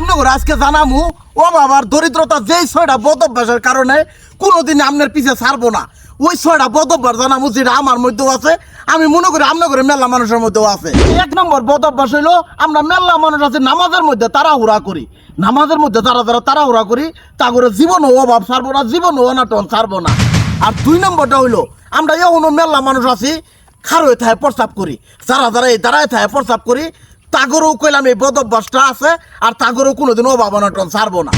আপনি করে আজকে জানামু, ও বাবার দরিদ্রতা যেই ছয়টা বদ অভ্যাসের কারণে কোনোদিন আপনার পিছে ছাড়বো না। ওই ছয়টা বদ অভ্যাস জানামু যেটা আমার মধ্যেও আছে, আমি মনে করি আপনার করে মেলা মানুষের মধ্যেও আছে। এক নম্বর বদ অভ্যাস হইল, আমরা মেলা মানুষ আছে, নামাজের মধ্যে তাড়াহুড়া করি। নামাজের মধ্যে তারা তারা তাড়াহুড়া করি তা করে জীবন অভাব ছাড়বো না জীবন অনাটন ছাড়বো না। আর দুই নম্বরটা হইল, আমরা এখনও মেলা মানুষ আছি খারোয় থায় প্রস্তাব করি। যারা যারা এই দাঁড়ায় থায় প্রস্তাব করি তাগরও কইলাম এই বদ অভ্যাসটা আছে, আর তাগরও কোনোদিন অভাব অনাটন ছাড়বো না।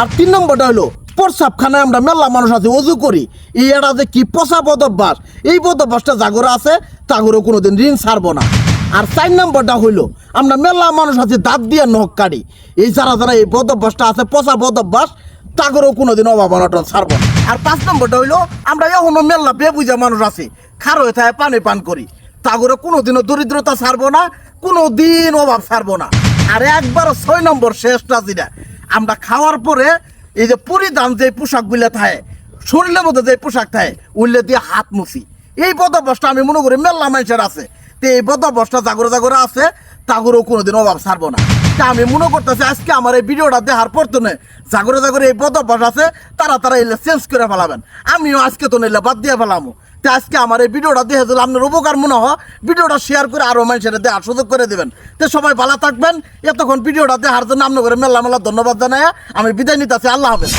আর তিন নম্বরটা হলো, প্রস্রাবখানায় আমরা মেলা মানুষ আছে, অজু করি। এই এটা যে কি পচা বদ অভ্যাস, এই বদ অভ্যাসটা জাগরে আছে, তাগরও কোনোদিন ঋণ ছাড়বো না। আর চার নম্বরটা হইল, আমরা মেলা মানুষ আছে, দাঁত দিয়ে নখ কাটি এই যারা যারা এই বদ অভ্যাসটা আছে পচা বদ অভ্যাস, তাগরও কোনোদিন অভাব অনটন ছাড়বো। আর পাঁচ নম্বরটা হইল, আমরা এখনও মেলা বেবুজা মানুষ আছে খারো হয়ে পানি পান করি। তাগরে কোনোদিনও দরিদ্রতা ছাড়বো না কোনো দিন অভাব ছাড়বো না। আর একবার ছয় নম্বর শেষটা যেটা আমরা খাওয়ার পরে এই যে পরিধান যে পোশাকগুলো থাকে, শরীরের মধ্যে যে পোশাক থাকে, উল্লে দিয়ে হাত মুছি। এই বদভ্যাসটা আমি মনে করি মেলা মানুষের আছে। তো এই বদভ্যাসটা জাগরে জাগরে আছে, তাগরেও কোনোদিন অভাব ছাড়বো না। তা আমি মনে করতেছি আজকে আমার এই ভিডিওটা দেখার পর তো জাগরে জাগরে এই বদভ্যাস আছে তারা তারা এলে চেঞ্জ করে ফেলাবেন। আমিও আজকে তো নিলে বাদ দিয়ে ফেলামো। তো আজকে আমার এই ভিডিওটা দেখে দিলে আপনার উপকার মনে হয়, ভিডিওটা শেয়ার করে আরও মানুষের দেখার সুযোগ করে দেবেন। তো সবাই ভালো থাকবেন। এতক্ষণ ভিডিওটা দেখার জন্য আপনার মেলা মেলা ধন্যবাদ জানাই। আমি বিদায় নিতে আল্লাহ হাফেজ।